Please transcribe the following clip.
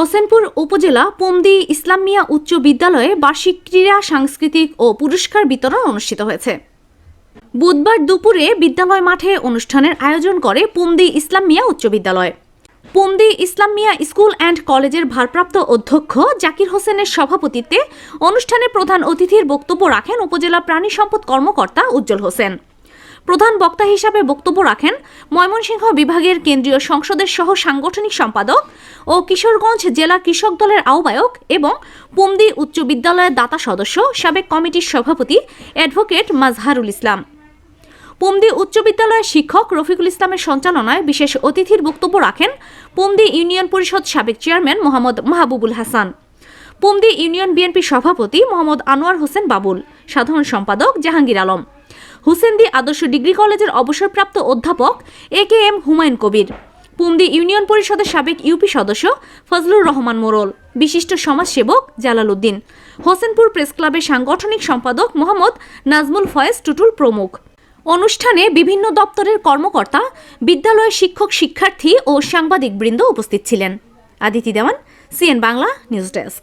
হোসেনপুর উপজেলা পমদি ইসলাম মিয়া উচ্চ বিদ্যালয়ে বার্ষিক ক্রীড়া, সাংস্কৃতিক ও পুরস্কার বিতরণ অনুষ্ঠিত হয়েছে। বুধবার দুপুরে বিদ্যালয় মাঠে অনুষ্ঠানের আয়োজন করে পমদি ইসলাম মিয়া উচ্চ বিদ্যালয়। পমদি ইসলাম মিয়া স্কুল অ্যান্ড কলেজের ভারপ্রাপ্ত অধ্যক্ষ জাকির হোসেনের সভাপতিত্বে অনুষ্ঠানে প্রধান অতিথির বক্তব্য রাখেন উপজেলা প্রাণী সম্পদ কর্মকর্তা উজ্জ্বল হোসেন। প্রধান বক্তা হিসাবে বক্তব্য রাখেন ময়মনসিংহ বিভাগের কেন্দ্রীয় সংসদের সহ সাংগঠনিক সম্পাদক ও কিশোরগঞ্জ জেলা কৃষক দলের আহ্বায়ক এবং পমদি উচ্চ বিদ্যালয়ের দাতা সদস্য, সাবেক কমিটির সভাপতি অ্যাডভোকেট মাজহারুল ইসলাম। পমদি উচ্চ বিদ্যালয়ের শিক্ষক রফিকুল ইসলামের সঞ্চালনায় বিশেষ অতিথির বক্তব্য রাখেন পমদি ইউনিয়ন পরিষদ সাবেক chairman Mohammad Mahbubul Hasan. Pomdi union BNP সভাপতি মোহাম্মদ আনোয়ার হোসেন বাবুল। সাধারণ সম্পাদক জাহাঙ্গীর আলম। হুসেন্দি আদর্শ ডিগ্রি কলেজের অবসরপ্রাপ্ত অধ্যাপক A K M Humayun Kabir, Pumdi union পরিষদের সাবেক ইউপি সদস্য ফজলুর রহমান মোরল, বিশিষ্ট সমাজসেবক জালাল উদ্দিন, হোসেনপুর প্রেস ক্লাবের সাংগঠনিক সম্পাদক মোহাম্মদ নাজমুল ফয়েজ টুটুল প্রমুখ। অনুষ্ঠানে বিভিন্ন দপ্তরের কর্মকর্তা, বিদ্যালয়ের শিক্ষক শিক্ষার্থী ও সাংবাদিকবৃন্দ উপস্থিত ছিলেন। Aditi Dewan, CN Bangla, news desk.